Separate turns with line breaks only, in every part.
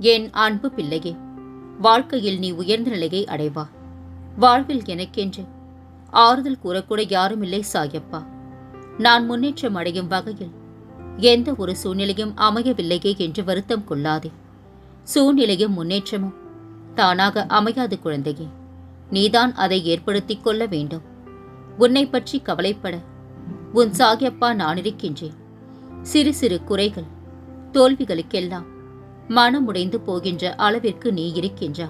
என் அன்பு பிள்ளையே வாழ்க்கையில் நீ உயர்ந்த நிலையை அடைவா. வாழ்வில் எனக்கென்று ஆறுதல் கூறக்கூட யாருமில்லை சாயப்பா. நான் முன்னேற்றம் அடையும் வகையில் எந்த ஒரு சூழ்நிலையும் அமையவில்லையே என்று வருத்தம் கொள்ளாதே. சூழ்நிலையும் முன்னேற்றமும் தானாக அமையாது குழந்தையே. நீதான் அதை ஏற்படுத்திக் கொள்ள வேண்டும். உன்னை பற்றி கவலைப்பட உன் சாகியப்பா நான் இருக்கின்றேன். சிறு சிறு குறைகள் தோல்விகளுக்கெல்லாம் மனமுடைந்து போகின்ற அளவிற்கு நீ இருக்கின்றா?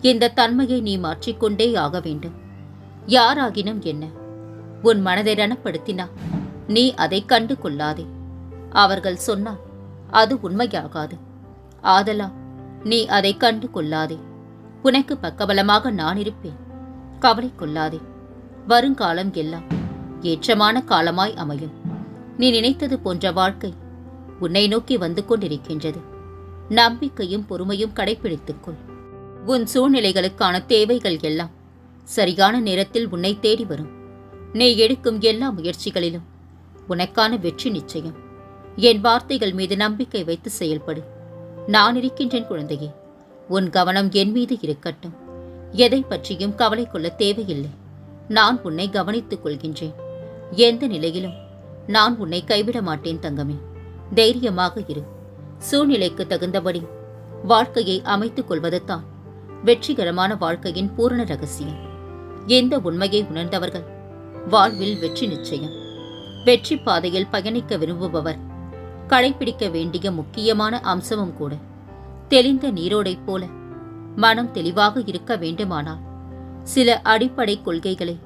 இந்த தன்மையை நீ மாற்றிக்கொண்டே ஆக வேண்டும். யாராகினும் என்ன? உன் மனதை ரணப்படுத்தினா? நீ அதை கண்டு கொள்ளாதே. அவர்கள் சொன்னால் அது உண்மையாகாது. ஆதலா நீ அதை கண்டு கொள்ளாதே. உனக்கு பக்கபலமாக நான் இருப்பேன். கவலை கொள்ளாதே. வருங்காலம் எல்லாம் ஏற்றமான காலமாய் அமையும். நீ நினைத்தது போன்ற வாழ்க்கை உன்னை நோக்கி வந்து கொண்டிருக்கின்றது. நம்பிக்கையும் பொறுமையும் கடைபிடித்துக்கொள் உன் சூழ்நிலைகளுக்கான தேவைகள் எல்லாம் சரியான நேரத்தில் உன்னை தேடி வரும். நீ எடுக்கும் எல்லா முயற்சிகளிலும் உனக்கான வெற்றி நிச்சயம். என் வார்த்தைகள் மீது நம்பிக்கை வைத்து செயல்படு. நான் இருக்கின்றேன் குழந்தையே உன் கவனம் என் மீது இருக்கட்டும். எதை பற்றியும் கவலை கொள்ள தேவையில்லை. நான் உன்னை கவனித்துக் கொள்கின்றேன். எந்த நிலையிலும் நான் உன்னை கைவிட மாட்டேன் தங்கமே. தைரியமாக இரு. சூழ்நிலைக்கு தகுந்தபடி வாழ்க்கையை அமைத்துக் கொள்வதுதான் வெற்றிகரமான வாழ்க்கையின் பூரண ரகசியம். எந்த உண்மையை உணர்ந்தவர்கள் வாழ்வில் வெற்றி நிச்சயம். வெற்றி பாதையில் பயணிக்க விரும்புபவர் கடைபிடிக்க வேண்டிய முக்கியமான அம்சமும் கூட தெளிந்த நீரோடைப் போல மனம் தெளிவாக இருக்க வேண்டுமானால் சில அடிப்படை கொள்கைகளை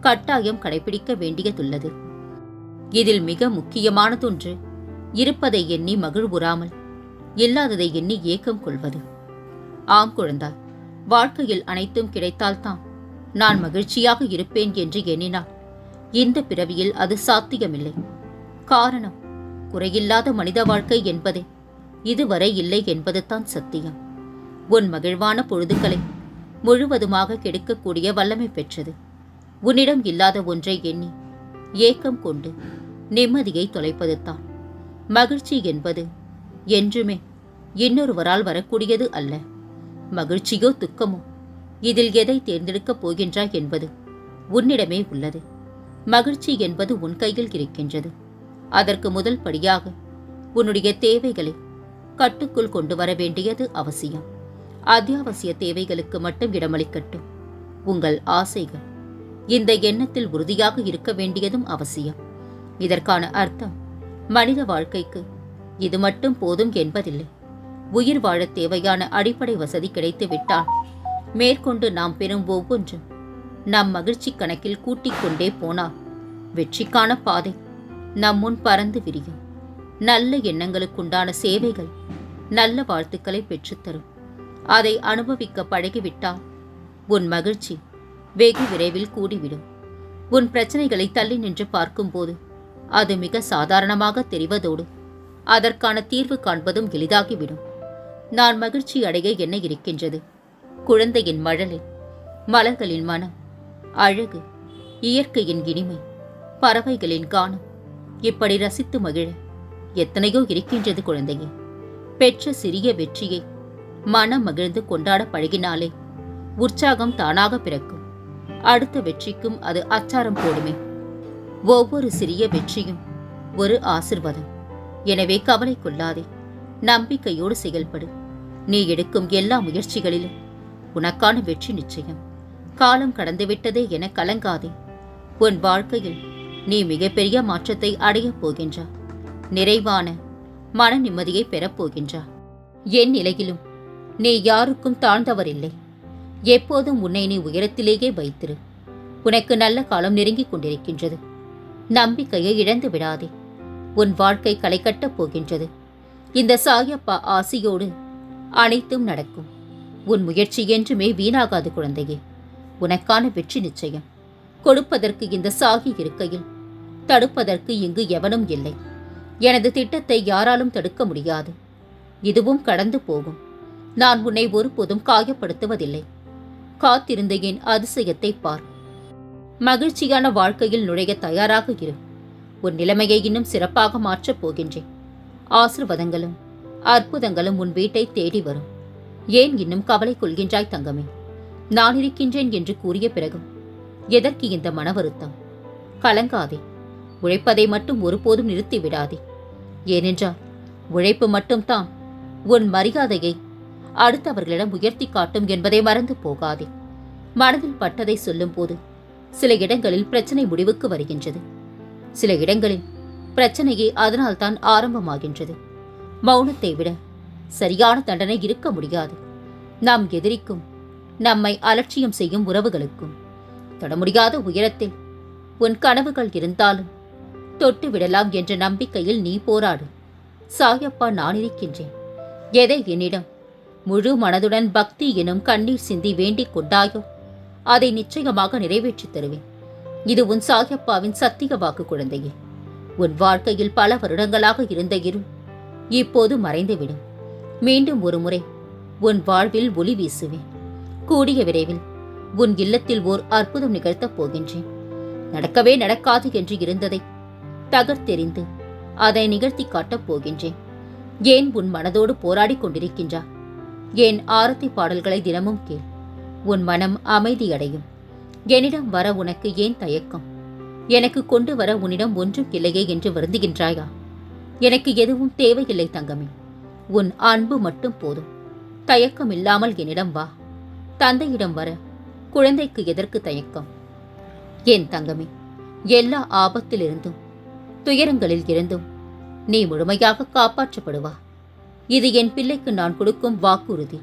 கட்டாயம் கடைபிடிக்க வேண்டியதுள்ளது. இதில் மிக முக்கியமானதொன்று இருப்பதை எண்ணி மகிழ்வுறாமல் இல்லாததை எண்ணி ஏக்கம் கொள்வது. ஆம் குழந்தாய் வாழ்க்கையில் அனைத்தும் கிடைத்தால்தான் நான் மகிழ்ச்சியாக இருப்பேன் என்று எண்ணினால் இந்த பிறவியில் அது சாத்தியமில்லை. காரணம் குறையில்லாத மனித வாழ்க்கை என்பதே. இதுவரை இல்லை என்பதுதான் சத்தியம். உன் மகிழ்வான பொழுதுகளை முழுவதுமாக கெடுக்கக்கூடிய வல்லமை பெற்றது. உன்னிடம் இல்லாத ஒன்றை எண்ணி ஏக்கம் கொண்டு நிம்மதியை தொலைப்பதுதான். மகிழ்ச்சி என்பது என்றுமே இன்னொருவரால் வரக்கூடியது அல்ல. மகிழ்ச்சியோ துக்கமோ இதில் எதை தேர்ந்தெடுக்கப் போகின்றாய் என்பது உன்னிடமே உள்ளது. மகிழ்ச்சி என்பது உன் கையில் இருக்கின்றது. அதற்கு முதல் படியாக உன்னுடைய தேவைகளை கட்டுக்குள் கொண்டு வர வேண்டியது அவசியம். அத்தியாவசிய தேவைகளுக்கு மட்டும் இடமளிக்கட்டும் உங்கள் ஆசைகள் இந்த எண்ணத்தில் உறுதியாக இருக்க வேண்டியதும் அவசியம். இதற்கான அர்த்தம் மனித வாழ்க்கைக்கு இது மட்டும் போதும் என்பதில்லை. உயிர் வாழ தேவையான அடிப்படை வசதி கிடைத்துவிட்டால் மேற்கொண்டு நாம் பெறும் ஒவ்வொன்றும் நம் மகிழ்ச்சி கணக்கில் கூட்டிக் கொண்டே போனால் வெற்றிக்கான பாதை நம் முன் பறந்து விரியும். நல்ல எண்ணங்களுக்குண்டான சேவைகள் நல்ல வாழ்த்துக்களை பெற்றுத்தரும் அதை அனுபவிக்க பழகிவிட்டால் உன் மகிழ்ச்சி வெகு விரைவில் கூடிவிடும். உன் பிரச்சனைகளை தள்ளி நின்று பார்க்கும்போது அது மிக சாதாரணமாக தெரிவதோடு அதற்கான தீர்வு காண்பதும் எளிதாகிவிடும். நான் மகிழ்ச்சி அடைய என்ன இருக்கின்றது? குழந்தையின் மழலில் மலர்களின் மனம் அழகு இயற்கையின் இனிமை பறவைகளின் கானம் இப்படி ரசித்து மகிழ எத்தனையோ இருக்கின்றது குழந்தையே. பெற்ற சிறிய வெற்றியை மனம் மகிழ்ந்து கொண்டாட பழகினாலே உற்சாகம் தானாக பிறக்கும். அடுத்த வெற்றிக்கும் அது அச்சாரம் போடுமே. ஒவ்வொரு சிறிய வெற்றியும் ஒரு ஆசிர்வாதம். எனவே கவலை கொள்ளாதே. நம்பிக்கையோடு செயல்படு. நீ எடுக்கும் எல்லா முயற்சிகளிலும் உனக்கான வெற்றி நிச்சயம். காலம் கடந்துவிட்டதே என கலங்காதே. உன் வாழ்க்கையில் நீ மிகப்பெரிய மாற்றத்தை அடையப் போகின்றா. நிறைவான மன நிம்மதியை பெறப் போகின்றா. என் நிலையிலும் நீ யாருக்கும் தாழ்ந்தவரில்லை. எப்போதும் உன்னை நீ உயரத்திலேயே வைத்திரு. உனக்கு நல்ல காலம் நெருங்கிக் கொண்டிருக்கின்றது. நம்பிக்கையை இழந்து விடாதே. உன் வாழ்க்கை களை கட்டப் போகின்றது. இந்த சாயப்பா ஆசியோடு அனைத்தும் நடக்கும். உன் முயற்சி என்றுமே வீணாகாது குழந்தையே. உனக்கான வெற்றி நிச்சயம். கொடுப்பதற்கு இந்த சாகி இருக்கையில் தடுப்பதற்கு இங்கு எவனும் இல்லை. எனது திட்டத்தை யாராலும் தடுக்க முடியாது. இதுவும் கடந்து போகும். நான் உன்னை ஒருபோதும் காயப்படுத்துவதில்லை. காத்திருந்த என் அதிசயத்தை பார். மகிழ்ச்சியான வாழ்க்கையில் நுழைய தயாராக இரு. உன் நிலைமையை இன்னும் சிறப்பாக மாற்றப் போகின்றேன். ஆசிர்வாதங்களும் அற்புதங்களும் உன் வீட்டை தேடி வரும். ஏன் இன்னும் கவலை கொள்கின்றாய் தங்கமே? நான் இருக்கின்றேன் என்று கூறிய பிறகும் எதற்கு இந்த மன வருத்தம்? கலங்காதே. உழைப்பதை மட்டும் ஒருபோதும் நிறுத்தி விடாதே. ஏனென்றால் உழைப்பு மட்டும்தான் உன் மரியாதையை அடுத்தவர்களிடம் உயர்த்தி காட்டும் என்பதை மறந்து போகாதே. மனதில் பட்டதை சொல்லும்போது சில இடங்களில் பிரச்சனை முடிவுக்கு வருகின்றது. சில இடங்களில் பிரச்சனையே அதனால்தான் ஆரம்பமாகின்றது. மௌனத்தை விட சரியான தண்டனை இருக்க முடியாது. நாம் எதிரிக்கும் நம்மை அலட்சியம் செய்யும் உறவுகளுக்கும் தொட முடியாத உயரத்தில் உன் கனவுகள் இருந்தாலும் தொட்டு விடலாம் என்ற நம்பிக்கையில் நீ போராடு. சாயப்பா நான் இருக்கின்றேன். எதை என்னிடம் முழு மனதுடன் பக்தி எனும் கண்ணீர் சிந்தி வேண்டிக் கொண்டாயோ? அதை நிச்சயமாக நிறைவேற்றித் தருவேன். இது உன் சாயப்பாவின் சத்திய வாக்கு குழந்தையே. உன் வாழ்க்கையில் பல வருடங்களாக இருந்த இருள் இப்போது மறைந்துவிடும். மீண்டும் ஒரு முறை உன் வாழ்வில் ஒளி வீசுவேன். கூடிய விரைவில் உன் இல்லத்தில் ஓர் அற்புதம் நிகழ்த்தப் போகின்றேன். நடக்கவே நடக்காது என்று இருந்ததை தகர்த்தெறிந்து அதை நிகழ்த்தி காட்டப் போகின்றேன். ஏன் உன் மனதோடு போராடிக் கொண்டிருக்கின்றா? ஏன் ஆரத்தி பாடல்களை தினமும் கேள். உன் மனம் அமைதியடையும். என்னிடம் வர உனக்கு ஏன் தயக்கம்? எனக்கு கொண்டு வர உன்னிடம் ஒன்றும் இல்லையே என்று வருந்துகின்றாயா? எனக்கு எதுவும் தேவையில்லை தங்கமே. உன் அன்பு மட்டும் போதும். தயக்கம் இல்லாமல் என்னிடம் வா. தந்தையிடம் வர. குழந்தைக்கு எதற்கு தயக்கம்? என் தங்கமே எல்லா ஆபத்திலிருந்தும் துயரங்களில் இருந்தும் நீ முழுமையாக காப்பாற்றப்படுவா. இது என் பிள்ளைக்கு நான் கொடுக்கும் வாக்குறுதி.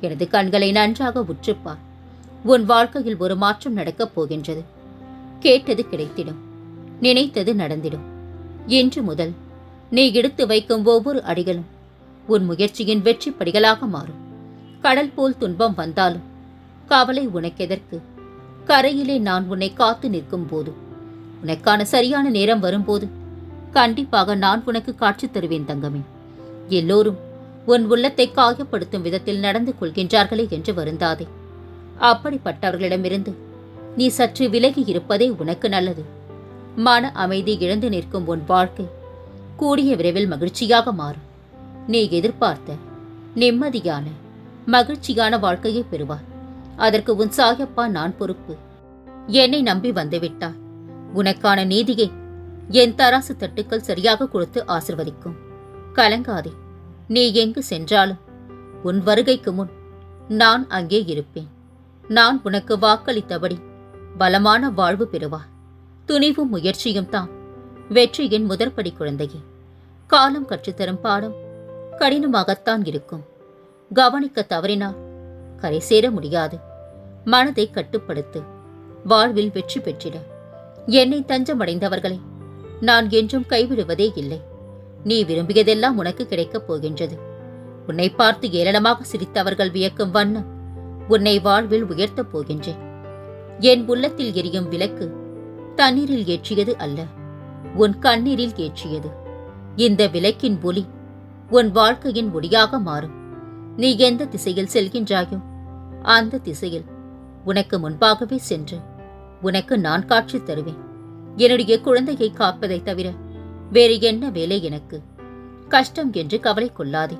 எனது கண்களை நன்றாக உற்றுப்பார். உன் வாழ்க்கையில் ஒரு மாற்றம் நடக்கப் போகின்றது. கேட்டது கிடைத்திடும். நினைத்தது நடந்திடும். இன்று முதல் நீ எடுத்து வைக்கும் ஒவ்வொரு அடிகளும் உன் முயற்சியின் வெற்றி படிகளாக மாறும். கடல் போல் துன்பம் வந்தாலும் கவலை உனக்கெதற்கு? கரையிலே நான் உன்னை காத்து நிற்கும் போது உனக்கான சரியான நேரம் வரும்போது கண்டிப்பாக நான் உனக்கு காட்சி தருவேன் தங்கமே. எல்லோரும் உன் உள்ளத்தை காயப்படுத்தும் விதத்தில் நடந்து கொள்கின்றார்களே என்று வருந்தாதே. அப்படிப்பட்டவர்களிடமிருந்து நீ சற்று விலகி இருப்பதே உனக்கு நல்லது. மன அமைதி இழந்து நிற்கும் உன் வாழ்க்கை கூடிய விரைவில் மகிழ்ச்சியாக மாறும். நீ எதிர்பார்த்த நிம்மதியான மகிழ்ச்சியான வாழ்க்கையை பெறுவார் அதற்கு உன் சாயப்பா நான் பொறுப்பு. என்னை நம்பி வந்துவிட்டாய். உனக்கான நீதியை என் தராசு தட்டுக்கள் சரியாக கொடுத்து ஆசிர்வதிக்கும். கலங்காதே. நீ எங்கு சென்றாலும்? உன் வருகைக்கு முன் நான் அங்கே இருப்பேன். நான் உனக்கு வாக்களித்தபடி பலமான வாழ்வு பெறுவார். துணிவும் முயற்சியும் தான் வெற்றியின் முதற்படி குழந்தையே. காலம் கற்றுத்தரும் பாடம் கடினமாகத்தான் இருக்கும். கவனிக்க தவறினால் கரை சேர முடியாது. மனதை கட்டுப்படுத்து. வாழ்வில் வெற்றி பெற்றிட. என்னை தஞ்சமடைந்தவர்களை நான் என்றும் கைவிடுவதே இல்லை. நீ விரும்பியதெல்லாம் உனக்கு கிடைக்கப் போகின்றது. உன்னை பார்த்து ஏளனமாக சிரித்தவர்கள் வியக்கும் வண்ணம் உன்னை வாழ்வில் உயர்த்தப் போகின்றேன். என் உள்ளத்தில் எரியும் விளக்கு தண்ணீரில் ஏற்றியது அல்ல உன் கண்ணீரில் ஏற்றியது. இந்த விளக்கின் ஒளி உன் வாழ்க்கையின் ஒளியாக மாறும். நீ எந்த திசையில் செல்கின்றாயோ அந்த திசையில் உனக்கு முன்பாகவே சென்று உனக்கு நான் காட்சி தருவேன். என்னுடைய குழந்தையை காப்பதைத் தவிர வேறு என்ன வேலை எனக்கு? கஷ்டம் என்று கவலை கொள்ளாதே.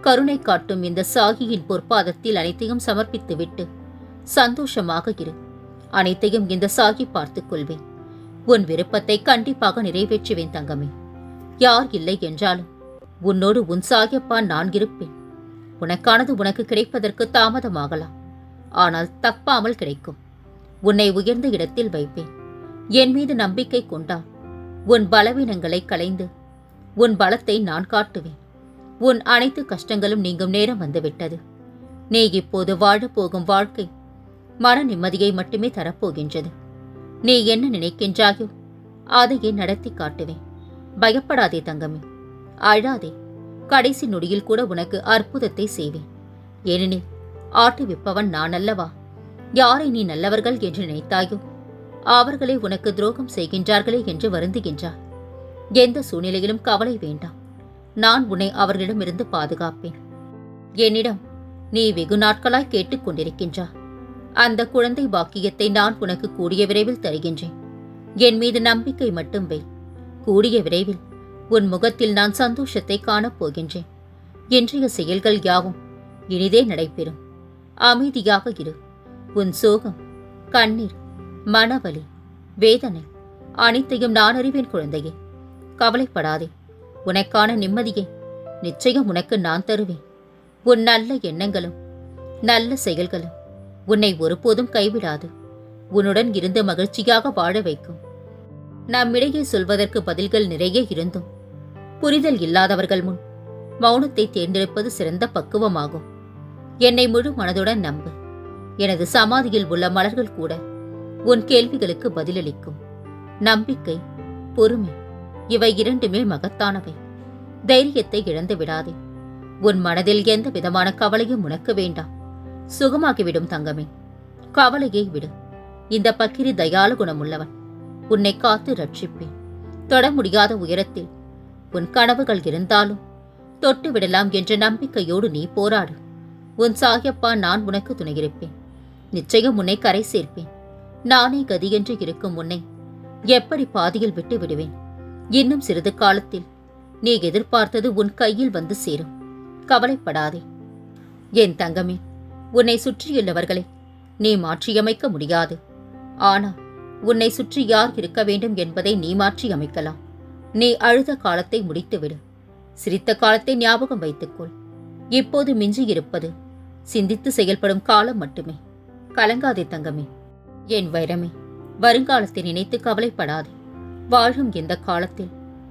கருணை காட்டும் இந்த சாகியின் பொற்பாதத்தில் அனைத்தையும் சமர்ப்பித்துவிட்டு சந்தோஷமாக இரு. அனைத்தையும் இந்த சாகி பார்த்துக் கொள்வேன். உன் விருப்பத்தை கண்டிப்பாக நிறைவேற்றுவேன் தங்கமே. யார் இல்லை என்றாலும் உன்னோடு உன் சாகியப்பா நான் இருப்பேன். உனக்கானது உனக்கு கிடைப்பதற்கு தாமதமாகலாம். ஆனால் தப்பாமல் கிடைக்கும். உன்னை உயர்ந்த இடத்தில் வைப்பேன். என் மீது நம்பிக்கை கொண்டால் உன் பலவீனங்களை களைந்து உன் பலத்தை நான் காட்டுவேன். உன் அனைத்து கஷ்டங்களும் நீங்கும் நேரம் வந்துவிட்டது. நீ இப்போது வாழப் போகும் வாழ்க்கை மன நிம்மதியை மட்டுமே தரப்போகின்றது. நீ என்ன நினைக்கின்றாயோ அதையே நடத்தி காட்டுவேன். பயப்படாதே தங்கமே அழாதே. கடைசி நொடியில் கூட உனக்கு அற்புதத்தை செய்வேன். ஏனெனில் ஆட்டு விப்பவன் நான் அல்லவா? யாரை நீ நல்லவர்கள் என்று நினைத்தாயோ அவர்களே உனக்கு துரோகம் செய்கின்றார்களே என்று வருந்துகின்றார். எந்த சூழ்நிலையிலும் கவலை வேண்டாம். நான் உன்னை அவர்களிடமிருந்து பாதுகாப்பேன். என்னிடம் நீ வெகு நாட்களாய் கேட்டுக்கொண்டிருக்கின்றாய் அந்த குழந்தை பாக்கியத்தை நான் உனக்கு கூடிய விரைவில் தருகின்றேன். என் மீது நம்பிக்கை மட்டும் வை. கூடிய விரைவில் உன் முகத்தில் நான் சந்தோஷத்தை காணப் போகின்றேன். இன்றைய செயல்கள் யாவும் இனிதே நடைபெறும். அமைதியாக இரு. உன் சோகம் கண்ணீர் மனவலி வேதனை அனைத்தையும் நான் அறிவேன் குழந்தையே. கவலைப்படாதே உனக்கான நிம்மதியை நிச்சயம் உனக்கு நான் தருவேன். உன் நல்ல எண்ணங்களும் நல்ல செயல்களும் உன்னை ஒருபோதும் கைவிடாது. உன்னுடன் இருந்து மகிழ்ச்சியாக வாழ வைக்கும். நம்மிடையே சொல்வதற்கு பதில்கள் நிறைய இருந்தும் புரிதல் இல்லாதவர்கள் முன் மௌனத்தை தேர்ந்தெடுப்பது சிறந்த பக்குவமாகும். என்னை முழு மனதுடன் நம்பு. எனது சமாதியில் உள்ள மலர்கள் கூட உன் கேள்விகளுக்கு பதிலளிக்கும். நம்பிக்கை பொறுமை இவை இரண்டுமே மகத்தானவை. தைரியத்தை இழந்து விடாதே. உன் மனதில் எந்த விதமான கவலையும் உனக்கு வேண்டாம் சுகமாகிவிடும் தங்கமே. கவலையை விடு. இந்த பக்கிரி தயாலு குணமுள்ளவன். உன்னை காத்து ரட்சிப்பேன். தொட முடியாத உயரத்தில். உன் கனவுகள் இருந்தாலும் தொட்டு விடலாம் என்ற நம்பிக்கையோடு நீ போராடு. உன் சாகியப்பா நான் உனக்கு துணையிருப்பேன். நிச்சயம் உன்னை கரை சேர்ப்பேன். நானே கதியென்று இருக்கும் உன்னை எப்படி பாதியில் விட்டு விடுவேன்? இன்னும் சிறிது காலத்தில் நீ எதிர்பார்த்தது உன் கையில் வந்து சேரும். கவலைப்படாதே. என் தங்கமே உன்னை சுற்றியுள்ளவர்களை நீ மாற்றியமைக்க முடியாது. ஆனால் உன்னை சுற்றி யார் இருக்க வேண்டும் என்பதை நீ மாற்றி அமைக்கலாம் நீ அழுத காலத்தை முடித்துவிடு. சிரித்த காலத்தை ஞாபகம் வைத்துக்கொள். இப்போது மிஞ்சி இருப்பது சிந்தித்து செயல்படும் காலம் மட்டுமே. கலங்காதே தங்கமே. என் வைரமே வருங்காலத்தை நினைத்து கவலைப்படாதே. வாழும் எந்த காலத்தில்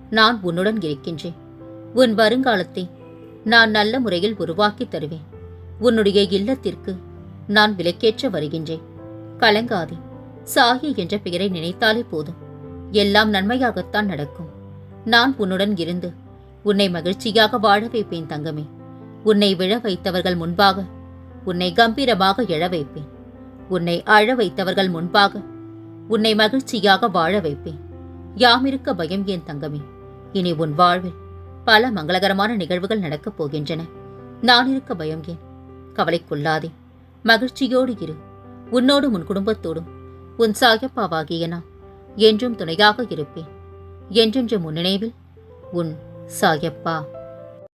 நான் உன்னுடன் இருக்கின்றேன். உன் வருங்காலத்தை நான் நல்ல முறையில் உருவாக்கி தருவேன். உன்னுடைய இல்லத்திற்கு நான் விலக்கேற்ற வருகின்றேன். கலங்காதே. சாகி என்ற பெயரை நினைத்தாலே போதும். எல்லாம் நன்மையாகத்தான் நடக்கும். நான் உன்னுடன் இருந்து உன்னை மகிழ்ச்சியாக வாழ வைப்பேன் தங்கமே. உன்னை விழ வைத்தவர்கள் முன்பாக உன்னை கம்பீரமாக எழ வைப்பேன். உன்னை அழ வைத்தவர்கள் முன்பாக உன்னை மகிழ்ச்சியாக வாழ வைப்பேன். யாமிருக்க பயம் ஏன் தங்கமே. இனி உன் வாழ்வில் பல மங்களகரமான நிகழ்வுகள் நடக்கப் போகின்றன. நான் இருக்க பயம் ஏன்? கவலைக்குள்ளாதே மகிழ்ச்சியோடு இரு. உன்னோடும் உன் குடும்பத்தோடும். உன் சாயப்பாவாகிய நான் என்றும் துணையாக இருப்பேன். என்றென்று முன்னினைவில் உன் சாயப்பா.